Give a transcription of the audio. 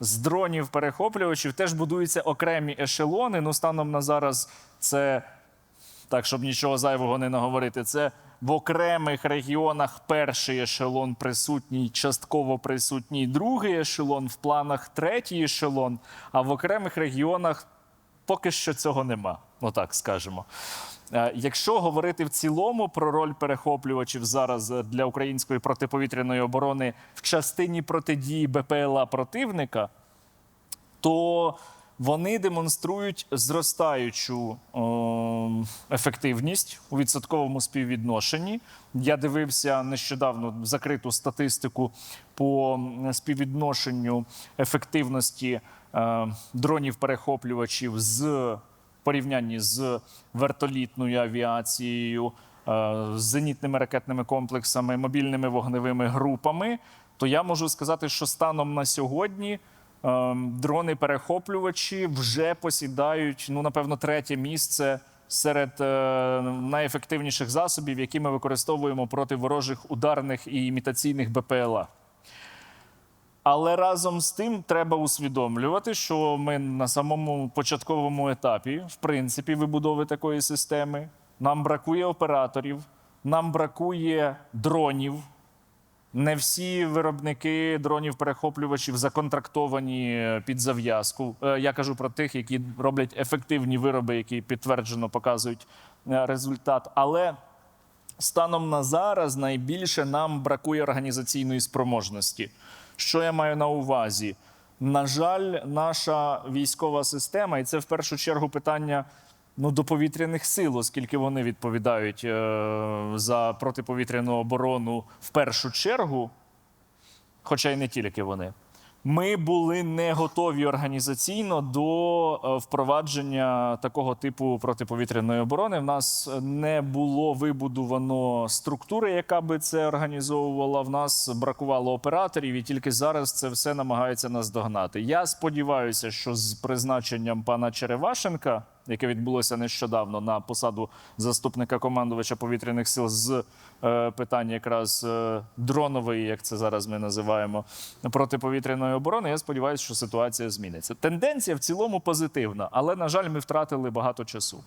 з дронів перехоплювачів теж будуються окремі ешелони. Ну, станом на зараз це так, щоб нічого зайвого не наговорити, це в окремих регіонах перший ешелон присутній, частково присутній другий ешелон, в планах третій ешелон, а в окремих регіонах поки що цього нема. Ну так скажемо. Е, Якщо говорити в цілому про роль перехоплювачів зараз е, для української протиповітряної оборони в частині протидії БПЛА противника, то вони демонструють зростаючу е, ефективність у відсотковому співвідношенні. Я дивився нещодавно закриту статистику по співвідношенню ефективності е, дронів-перехоплювачів з порівнянні з вертолітною авіацією, е, зенітними ракетними комплексами, мобільними вогневими групами, то я можу сказати, що станом на сьогодні дрони-перехоплювачі вже посідають, ну, напевно, третє місце серед е, найефективніших засобів, які ми використовуємо проти ворожих ударних і імітаційних БПЛА. Але разом з тим треба усвідомлювати, що ми на самому початковому етапі, в принципі, вибудови такої системи. Нам бракує операторів, нам бракує дронів. Не всі виробники дронів-перехоплювачів законтрактовані е, під зав'язку. Е, Я кажу про тих, які роблять ефективні вироби, які підтверджено показують е, результат. Але станом на зараз найбільше нам бракує організаційної спроможності. Що я маю на увазі? На жаль, наша військова система, і це в першу чергу питання ну, до повітряних сил, оскільки вони відповідають е, за протиповітряну оборону в першу чергу, хоча й не тільки вони. Ми були не готові організаційно до е, впровадження такого типу протиповітряної оборони. В нас не було вибудовано структури, яка би це організовувала. В нас бракувало операторів, і тільки зараз це все намагається наздогнати. Я сподіваюся, що з призначенням пана Черевашенка, яке відбулося нещодавно на посаду заступника командувача повітряних сил з е, питань якраз е, дронової, як це зараз ми називаємо, протиповітряної оборони. Я сподіваюся, що ситуація зміниться. Тенденція в цілому позитивна, але на жаль, ми втратили багато часу.